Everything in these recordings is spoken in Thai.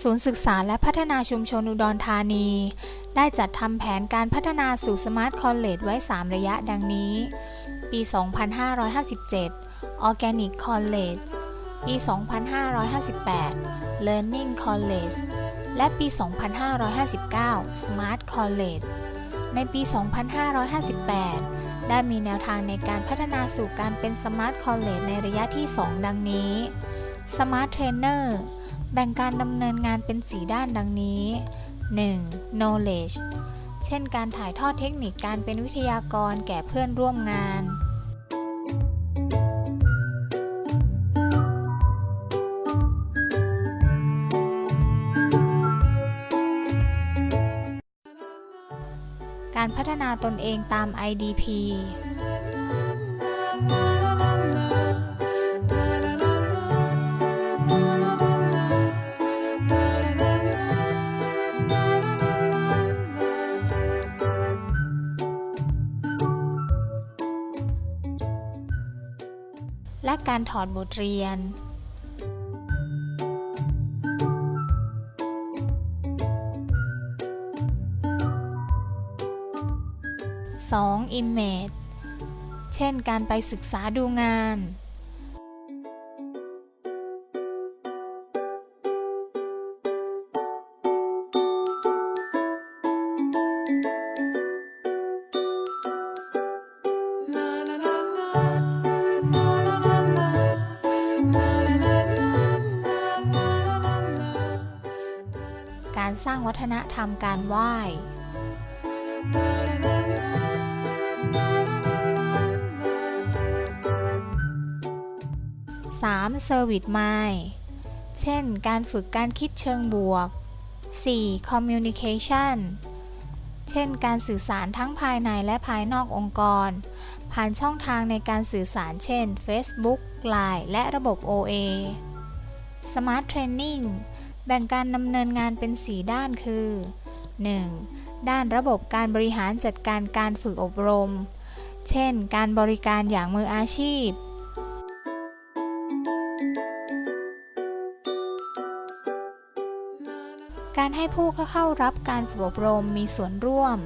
ศูนย์ศึกษาและพัฒนาชุมชนอุดรธานี ได้จัดทำแผนการพัฒนาสู่สมาร์ทคอลเลจไว้ 3 ระยะดังนี้ ปี 2557 Organic College ปี 2558 Learning College และปี 2559 Smart College ในปี 2558 ได้มีแนวทางในการพัฒนาสู่การเป็น Smart College ในระยะที่ 2 ดังนี้ Smart Trainer แบ่งการดำเนินงานเป็น 4 ด้านดังนี้ 1. Knowledge เช่นการถ่ายทอดเทคนิคการเป็นวิทยากรแก่เพื่อนร่วมงาน การพัฒนาตนเองตาม IDP และการถอดบทเรียน 2. Image เช่นการไปศึกษาดูงาน การสร้างวัฒนธรรมการไหว้ 3. Service Mind เช่น การฝึกการคิดเชิงบวก 4. Communication เช่น การสื่อสารทั้งภายในและภายนอกองค์กร ผ่านช่องทางในการสื่อสารเช่น Facebook Line และระบบ OA Smart Training แบ่งการดำเนินงานเป็น 4 ด้านคือ 1. ด้านระบบการบริหารจัดการการฝึกอบรม เช่น การบริการอย่างมืออาชีพ การให้ผู้เข้ารับการฝึกอบรมมีส่วนร่วม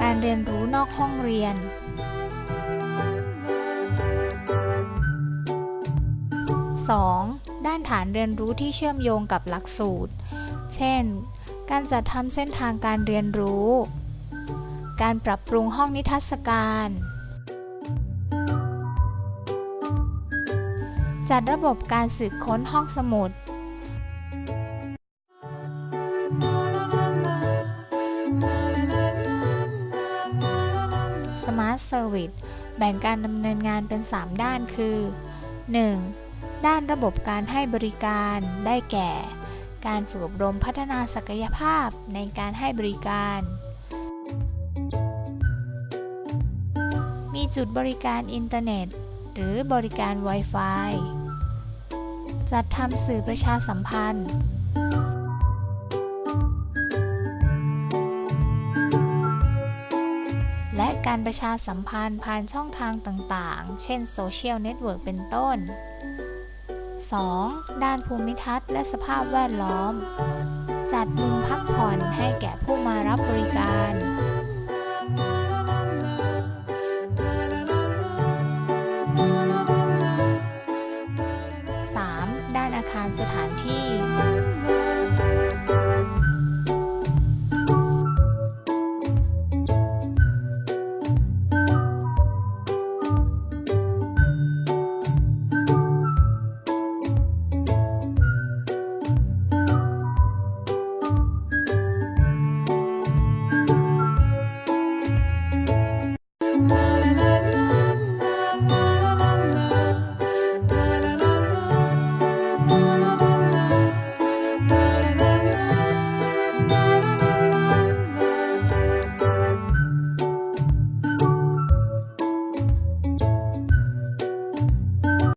การเรียนรู้นอกห้องเรียน 2. ด้านฐานเรียนรู้ที่เชื่อมโยงกับหลักสูตร เช่น การจัดทำเส้นทางการเรียนรู้ การปรับปรุงห้องนิทรรศการ จัดระบบการสืบค้นห้องสมุด Smart Service แบ่งการดำเนินงานเป็น 3 ด้านคือ 1. ด้านระบบการให้บริการได้แก่ การฝึกอบรมพัฒนาศักยภาพในการให้บริการ มีจุดบริการอินเทอร์เน็ต หรือบริการ Wi-Fi จัดทำสื่อประชาสัมพันธ์และการประชาสัมพันธ์ผ่านช่องทางต่างๆ เช่นโซเชียลเน็ตเวิร์กเป็นต้น 2. ด้านภูมิทัศน์และสภาพแวดล้อม จัดมุมพักผ่อนให้แก่ผู้มารับบริการ 3. ด้านอาคารสถานที่